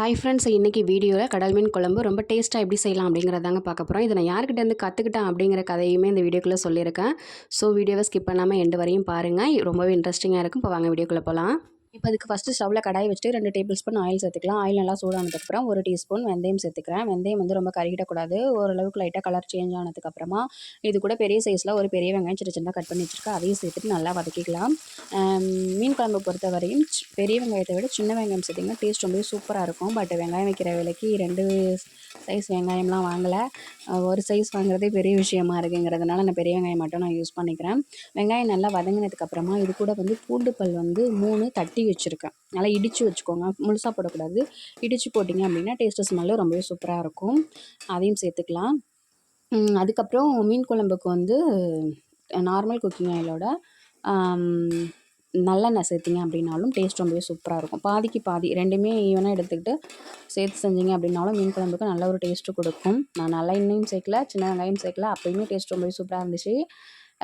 Hi friends இன்றைக்கி வீடியோவில் கடல் மீன் குழம்பு ரொம்ப டேஸ்ட்டாக எப்படி செய்யலாம் அப்படிங்கிறதாங்க பார்க்க போகிறோம் இதை நான் யார்கிட்ட இருந்து கற்றுக்கிட்டேன் அப்படிங்கிற கதையுமே இந்த வீடியோக்குள்ளே சொல்லியிருக்கேன். ஸோ வீடியோவை ஸ்கிப் பண்ணாமல் எண்டு வரையும் பாருங்கள் ரொம்பவே இன்ட்ரெஸ்டிங்காக இருக்கும். இப்போ வாங்க வீடியோக்குள்ளே போகலாம் இப்போ அதுக்கு ஃபஸ்ட்டு ஸ்டவ்வில் கடாய் வச்சுட்டு ரெண்டு டேபிள் ஸ்பூன் ஆயில் சேர்த்துக்கலாம். ஆயில் நல்லா சூடானதுக்கப்புறம் ஒரு டீஸ்பூன் வெந்தயம் சேர்த்துக்கிறேன். வெந்தயம் வந்து ரொம்ப கருகிடக்கூடாது. ஓரளவுக்கு லைட்டாக கலர் சேஞ்ச் ஆனதுக்கப்புறமா இது கூட பெரிய சைஸில் ஒரு பெரிய வெங்காயம் சின்ன சின்னதாக கட் பண்ணி வச்சுருக்கேன். அதையும் சேர்த்துட்டு நல்லா வதக்கிக்கலாம். மீன் குழம்பு பொறுத்த வரையும் பெரிய வெங்காயத்தை விட சின்ன வெங்காயம் சேர்த்திங்கன்னா டேஸ்ட் ரொம்பவே சூப்பராக இருக்கும். பட் வெங்காயம் வைக்கிற விலைக்கு ரெண்டு சைஸ் வெங்காயம்லாம் வாங்கலை. ஒரு சைஸ் வாங்குறதே பெரிய விஷயமா இருக்குங்கிறதுனால நான் பெரிய வெங்காயம் மட்டும் நான் யூஸ் பண்ணிக்கிறேன். வெங்காயம் நல்லா வதங்கினதுக்கப்புறமா இது கூட வந்து பூண்டு பல் வந்து மூணு தட்டி வச்சுருக்கேன். நல்லா இடித்து வச்சுக்கோங்க. முழுசாக போடக்கூடாது. இடித்து போட்டிங்க அப்படின்னா டேஸ்ட்டு ஸ்மெல்லு ரொம்பவே சூப்பராக இருக்கும். அதையும் சேர்த்துக்கலாம். அதுக்கப்புறம் மீன் குழம்புக்கு வந்து நார்மல் குக்கிங் ஆயிலோட நல்லெண்ணெய் சேர்த்திங்க அப்படின்னாலும் டேஸ்ட் ரொம்பவே சூப்பராக இருக்கும். பாதிக்கு பாதி ரெண்டுமே ஈவனாக எடுத்துக்கிட்டு சேர்த்து செஞ்சீங்க அப்படின்னாலும் மீன் குழம்புக்கு நல்ல ஒரு டேஸ்ட்டு கொடுக்கும். நான் நல்ல எண்ணெயும் சேர்க்கல சின்ன வெங்காயம் சேர்க்கல அப்பயுமே டேஸ்ட் ரொம்பவே சூப்பராக இருந்துச்சு.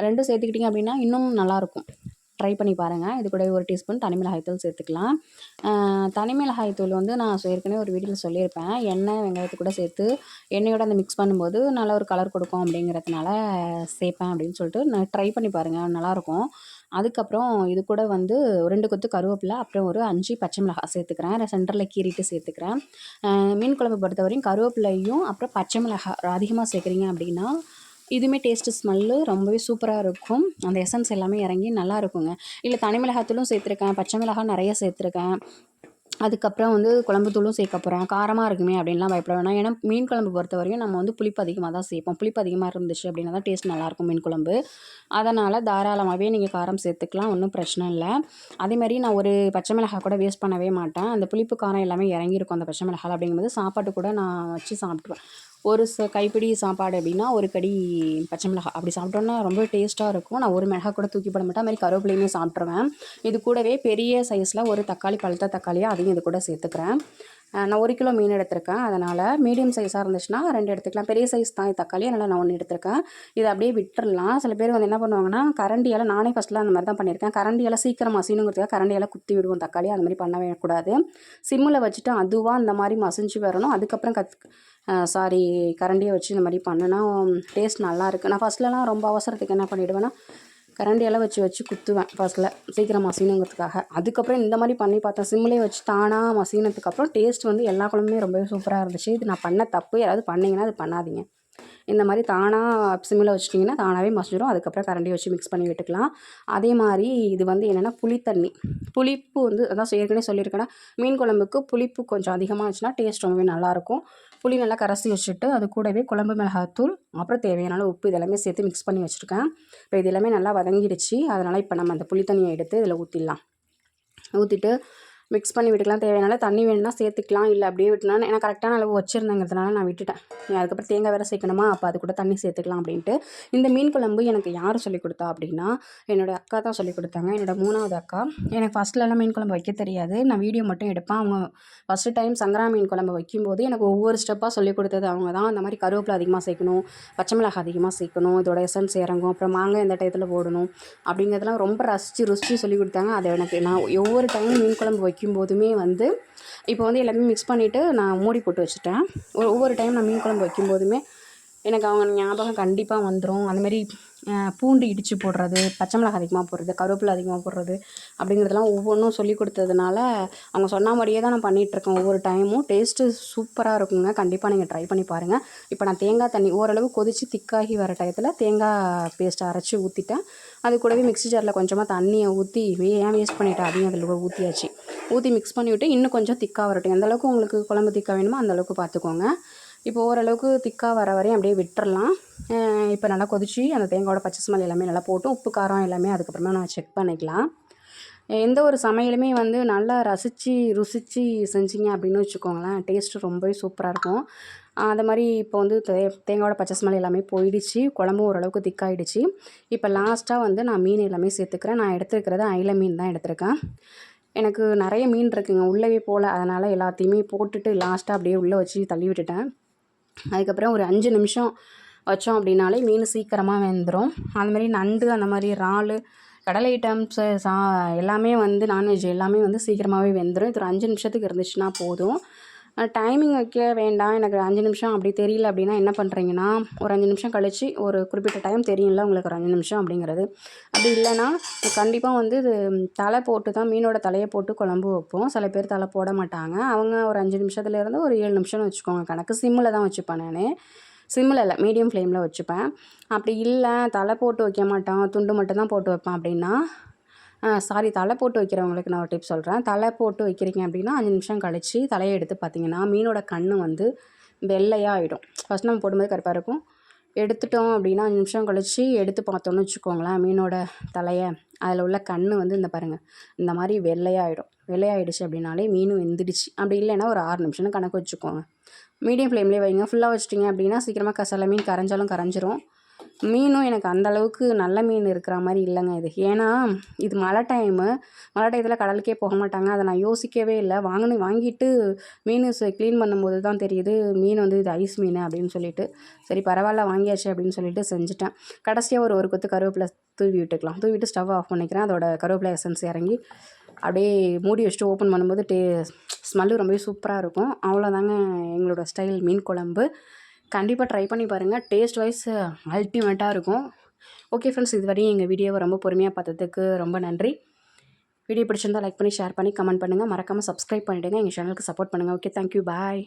ரெண்டும் சேர்த்துக்கிட்டிங்க அப்படின்னா இன்னும் நல்லாயிருக்கும் ட்ரை பண்ணி பாருங்கள் இது கூட ஒரு டீஸ்பூன் தனிமிளகாய்த்தூள் சேர்த்துக்கலாம். தனிமிளகாய்த்தூள் வந்து நான் ஏற்கனவே ஒரு வீடியோவில் சொல்லியிருப்பேன். எண்ணெய் வெங்காயத்து கூட சேர்த்து எண்ணெயோட அந்த மிக்ஸ் பண்ணும்போது நல்ல ஒரு கலர் கொடுக்கும் அப்படிங்கிறதுனால சேர்ப்பேன் அப்படின்னு சொல்லிட்டு நான் ட்ரை பண்ணி பாருங்கள் நல்லாயிருக்கும். அதுக்கப்புறம் இது கூட வந்து ஒரு ரெண்டு கொத்து கருவேப்பிலை அப்புறம் ஒரு அஞ்சு பச்சை மிளகாய் சேர்த்துக்கிறேன். சென்டரில் கீறிட்டு சேர்த்துக்கிறேன். மீன் குழம்பு பொறுத்தவரையும் கருவேப்பிலையும் அப்புறம் பச்சை மிளகாய் அதிகமாக சேர்க்குறீங்க அப்படின்னா இதுவுமே டேஸ்ட்டு ஸ்மெல்லு ரொம்பவே சூப்பராக இருக்கும். அந்த எசன்ஸ் எல்லாமே இறங்கி நல்லா இருக்குங்க. இல்லை தனி மிளகாத்தூளும் சேர்த்துருக்கேன் பச்சை மிளகாய் நிறைய சேர்த்துருக்கேன். அதுக்கப்புறம் வந்து குழம்பு தூளும் சேர்க்க போகிறேன் காரமாக இருக்குமே அப்படின்லாம் பயப்பட வேணாம். ஏன்னா மீன் குழம்பு பொறுத்த வரைக்கும் நம்ம வந்து புளிப்பு அதிகமாக தான் சேர்ப்போம். புளிப்பு அதிகமாக இருந்துச்சு அப்படின்னா தான் டேஸ்ட் நல்லாயிருக்கும் மீன் குழம்பு. அதனால் தாராளமாகவே நீங்கள் காரம் சேர்த்துக்கலாம் ஒன்றும் பிரச்சனை இல்லை. அதேமாதிரி நான் ஒரு பச்சை மிளகாய் கூட வேஸ்ட் பண்ணவே மாட்டேன். அந்த புளிப்பு காரம் எல்லாமே இறங்கியிருக்கும் அந்த பச்சை மிளகாய் அப்படிங்கும்போது சாப்பாட்டு கூட நான் வச்சு சாப்பிட்ருவேன் ஒரு ச கைப்பிடி சாப்பாடு அப்படின்னா ஒரு கடி பச்சை மிளகாய். அப்படி சாப்பிட்டோன்னா ரொம்ப டேஸ்ட்டாக இருக்கும். நான் ஒரு மிளகாய் கூட தூக்கி போட மாட்டேன். அது மாதிரி கருவேப்பிலையுமே சாப்பிட்ருவேன் இது கூடவே பெரிய சைஸில் ஒரு தக்காளி பழுத்த தக்காளியாக அதையும் இது கூட சேர்த்துக்கிறேன். நான் ஒரு கிலோ மீன் எடுத்திருக்கேன். அதனால் மீடியம் சைஸாக இருந்துச்சுன்னா ரெண்டு எடுத்துக்கலாம். பெரிய சைஸ் தான் இது தக்காளி அதனால் நான் ஒன்று எடுத்திருக்கேன். இதை அப்படியே விட்டுடலாம் சில பேர் வந்து என்ன பண்ணுவாங்கன்னா கரண்டியால் நானே ஃபஸ்ட்டில் அந்த மாதிரி தான் பண்ணியிருக்கேன். கரண்டியால் சீக்கிரம் மசினுங்கிறதுக்காக கரண்டியால் குத்தி விடுவோம் தக்காளி. அந்த மாதிரி பண்ணவே கூடாது. சிம்மில் வச்சுட்டு அதுவாக இந்த மாதிரி மசிஞ்சு வரணும். அதுக்கப்புறம் கத் சாரி கரண்டியை வச்சு இந்த மாதிரி பண்ணுனா டேஸ்ட் நல்லாயிருக்கு நான் ஃபஸ்ட்லலாம் ரொம்ப அவசரத்துக்கு என்ன பண்ணிவிடுவேன்னா கரண்டியெல்லாம் வச்சு வச்சு குத்துவேன் ஃபர்ஸ்ட்டில் சீக்கிரம் மசினுங்கிறதுக்காக. அதுக்கப்புறம் இந்த மாதிரி பண்ணி பார்த்தேன் சிம்மிலே வச்சு தானாக மசினதுக்கப்புறம் டேஸ்ட் வந்து எல்லா குழம்புமே ரொம்பவே சூப்பராக இருந்துச்சு. இது நான் பண்ண தப்பு யாராவது பண்ணிங்கன்னா அது பண்ணாதீங்க. இந்த மாதிரி தானாக சிம்மில் வச்சிட்டிங்கன்னா தானாகவே மசிஞ்சிடும் அதுக்கப்புறம் கரண்டி வச்சு மிக்ஸ் பண்ணி விட்டுக்கலாம். அதே மாதிரி இது வந்து என்னென்னா புளித்தண்ணி புளிப்பு வந்து அதான் ஏற்கனவே சொல்லியிருக்கேன்னா மீன் குழம்புக்கு புளிப்பு கொஞ்சம் அதிகமாக இருந்துச்சுன்னா டேஸ்ட் ரொம்பவே நல்லாயிருக்கும் புளி நல்லா கரைசி வச்சுட்டு அது கூடவே குழம்பு மிளகாத்தூள் அப்புறம் தேவையான உப்பு இதெல்லாமே சேர்த்து மிக்ஸ் பண்ணி வச்சுருக்கேன். இப்போ இது எல்லாமே நல்லா வதங்கிடுச்சு. அதனால் இப்போ நம்ம அந்த புளி தண்ணியை எடுத்து இதில் ஊற்றிடலாம் ஊற்றிட்டு மிக்ஸ் பண்ணி விட்டுக்கலாம். தேவையான தண்ணி வேணும்னா சேர்த்துக்கலாம். இல்லை அப்படியே விட்டுனா ஏன்னா கரெக்டான அளவு வச்சுருந்தேங்கிறதுனால நான் விட்டுட்டேன். அதுக்கப்புறம் தேங்காய் வேறு சேர்க்கணுமா? அப்போ அது கூட தண்ணி சேர்த்துக்கலாம் அப்படின்ட்டு. இந்த மீன் குழம்பு எனக்கு யார் சொல்லிக் கொடுத்தா அப்படின்னா என்னோடய அக்கா தான் சொல்லிக் கொடுத்தாங்க. என்னோடய மூணாவது அக்கா. எனக்கு ஃபஸ்ட்லலாம் மீன் குழம்பு வைக்க தெரியாது. நான் வீடியோ மட்டும் எடுப்பேன். அவங்க ஃபஸ்ட்டு டைம் சங்கரா மீன் குழம்பு வைக்கும்போது எனக்கு ஒவ்வொரு ஸ்டெப்பாக சொல்லிக் கொடுத்தது அவங்க தான். அந்த மாதிரி கருவேப்பிலை அதிகமாக சேர்க்கணும். பச்சை மிளகாய் அதிகமாக சேர்க்கணும். இதோட எசன்ஸ் இறங்கும். அப்புறம் மாங்காய் எந்த டயத்தில் போடணும். அப்படிங்கிறதெல்லாம் ரொம்ப ரசித்து ருசித்து சொல்லி கொடுத்தாங்க. அதை எனக்கு நான் ஒவ்வொரு டைம் மீன் குழம்பு வைக்கும்போதுமே வந்து இப்போ வந்து எல்லாமே மிக்ஸ் பண்ணிவிட்டு நான் மூடி போட்டு வச்சுட்டேன். ஒவ்வொரு டைம் நான் மீன் குழம்பு வைக்கும்போதுமே எனக்கு அவங்க ஞாபகம் கண்டிப்பாக வந்துடும் அந்த மாதிரி பூண்டு இடித்து போடுறது பச்சை மிளகாய் அதிகமாக போடுறது கருவேப்பிலை அதிகமாக போடுறது அப்படிங்கிறதெல்லாம் ஒவ்வொன்றும் சொல்லி கொடுத்ததுனால அவங்க சொன்ன மாதிரியே தான் நான் பண்ணிகிட்ருக்கேன் ஒவ்வொரு டைமும் டேஸ்ட்டு சூப்பராக இருக்குங்க. கண்டிப்பாக நீங்கள் ட்ரை பண்ணி பாருங்கள் இப்போ நான் தேங்காய் தண்ணி ஓரளவு கொதித்து திக்காகி வர டயத்தில் தேங்காய் பேஸ்ட்டை அரைச்சி ஊற்றிட்டேன் அது கூடவே மிக்ஸி ஜாரில் கொஞ்சமாக தண்ணியை ஊற்றி ஏன் வேஸ்ட் பண்ணிட்டேன் அதையும் அதில் ஊற்றியாச்சு ஊற்றி மிக்ஸ் பண்ணிவிட்டு இன்னும் கொஞ்சம் திக்காக வரட்டும். எந்தளவுக்கு உங்களுக்கு குழம்பு திக்காக வேணுமோ அந்த அளவுக்கு பார்த்துக்கோங்க இப்போ ஓரளவுக்கு திக்காக வர வரையும் அப்படியே விட்டுறலாம். இப்போ நல்லா கொதிச்சு அந்த தேங்காயோட பச்சை ஸ்மெல் எல்லாமே நல்லா போட்டு உப்பு காரம் எல்லாமே அதுக்கப்புறமா நான் செக் பண்ணிக்கலாம். எந்த ஒரு சமையலுமே வந்து நல்லா ரசித்து ருசித்து செஞ்சீங்க அப்படின்னு வச்சுக்கோங்களேன் டேஸ்ட்டு ரொம்பவே சூப்பராக இருக்கும். அது மாதிரி இப்போ வந்து தே தேங்காயோட பச்சை ஸ்மெல் எல்லாமே போயிடுச்சு. குழம்பும் ஓரளவுக்கு திக்காயிடுச்சு இப்போ லாஸ்ட்டாக வந்து நான் மீன் எல்லாமே சேர்த்துக்கிறேன். நான் எடுத்துருக்கிறது ஐல மீன் தான் எடுத்திருக்கேன். எனக்கு நிறைய மீன் இருக்குங்க உள்ளவே போகல அதனால் எல்லாத்தையுமே போட்டுட்டு லாஸ்ட்டாக அப்படியே உள்ளே வச்சு தள்ளி விட்டுட்டேன். அதுக்கப்புறம் ஒரு அஞ்சு நிமிஷம் வச்சோம் அப்படின்னாலே மீன் சீக்கிரமாக வெந்துடும் அது நண்டு அந்த மாதிரி இறால் கடலை ஐட்டம்ஸு சா எல்லாமே வந்து நான்வெஜ் எல்லாமே வந்து சீக்கிரமாகவே வெந்துடும் இது ஒரு அஞ்சு நிமிஷத்துக்கு இருந்துச்சுன்னா போதும். டைமிங் வைக்க வேண்டாம். எனக்கு அஞ்சு நிமிஷம் அப்படி தெரியல அப்படின்னா என்ன பண்ணுறீங்கன்னா ஒரு அஞ்சு நிமிஷம் கழித்து ஒரு குறிப்பிட்ட டைம் தெரியும்ல உங்களுக்கு ஒரு அஞ்சு நிமிஷம் அப்படிங்கிறது. அப்படி இல்லைன்னா கண்டிப்பாக வந்து இது தலை போட்டு தான் மீனோட தலையை போட்டு குழம்பு வைப்போம். சில பேர் தலை போட மாட்டாங்க. அவங்க ஒரு அஞ்சு நிமிஷத்துலேருந்து ஒரு ஏழு நிமிஷம்னு வச்சுக்கோங்க கணக்கு. சிம்மில் தான் வச்சுப்பேன் நான். சிம்மில் இல்லை மீடியம் ஃப்ளேமில் வச்சுப்பேன். அப்படி இல்லை தலை போட்டு வைக்க மாட்டோம். துண்டு மட்டும் தான் போட்டு வைப்பேன் அப்படின்னா சாரி தலை போட்டு வைக்கிறவங்களுக்கு நான் ஒரு டிப் சொல்கிறேன் தலை போட்டு வைக்கிறீங்க அப்படின்னா அஞ்சு நிமிஷம் கழித்து தலையை எடுத்து பார்த்தீங்கன்னா மீனோட கண் வந்து வெள்ளையாக ஆகிடும் ஃபஸ்ட் நம்ம போடும்போது கருப்பாக இருக்கும். எடுத்துட்டோம் அப்படின்னா அஞ்சு நிமிஷம் கழித்து எடுத்து பார்த்தோன்னு வச்சுக்கோங்களேன் மீனோட தலையை அதில் உள்ள கண் வந்து இந்த பாருங்கள் இந்த மாதிரி வெள்ளையாகிடும் வெள்ளையாயிடுச்சு அப்படின்னாலே மீன் வெந்துடுச்சு. அப்படி இல்லைன்னா ஒரு ஆறு நிமிஷம்னு கணக்கு வச்சுக்கோங்க. மீடியம் ஃப்ளேம்லேயே வைங்க. ஃபுல்லாக வச்சிட்டிங்க அப்படின்னா சீக்கிரமாக கசல மீன் கரைஞ்சாலும் கரைஞ்சிரும். மீனும் எனக்கு அந்தளவுக்கு நல்ல மீன் இருக்கிற மாதிரி இல்லைங்க இது. ஏன்னா இது மழை டைமு மழை டயத்தில் கடலுக்கே போக மாட்டாங்க. அதை நான் யோசிக்கவே இல்லை. வாங்கினு வாங்கிட்டு மீன் க்ளீன் பண்ணும்போது தான் தெரியுது மீன் வந்து இது ஐஸ் மீன் அப்படின்னு சொல்லிட்டு. சரி பரவாயில்ல வாங்கியாச்சு அப்படின்னு சொல்லிட்டு செஞ்சுட்டேன். கடைசியாக ஒரு ஒரு கொத்து கருவேப்பிலை தூவி விட்டுக்கலாம். தூவிட்டு ஸ்டவ் ஆஃப் பண்ணிக்கிறேன். அதோட கருவேப்பிலை எசன்ஸ் இறங்கி அப்படியே மூடி வச்சுட்டு ஓப்பன் பண்ணும்போது டே ஸ்மெல்லு ரொம்பவே சூப்பராக இருக்கும். அவ்வளோதாங்க எங்களோட ஸ்டைல் மீன் குழம்பு. கண்டிப்பாக ட்ரை பண்ணி பாருங்கள் டேஸ்ட் வைஸ் அல்டிமேட்டாக இருக்கும். ஓகே ஃப்ரெண்ட்ஸ் இதுவரையும் எங்கள் வீடியோவை ரொம்ப பொறுமையாக பார்த்ததுக்கு ரொம்ப நன்றி. வீடியோ பிடிச்சிருந்தா லைக் பண்ணி ஷேர் பண்ணி கமெண்ட் பண்ணுங்கள் மறக்காமல் சப்ஸ்கிரைப் பண்ணிவிடுங்க எங்கள் சேனலுக்கு சப்போர்ட் பண்ணுங்கள் ஓகே தேங்க்யூ பாய்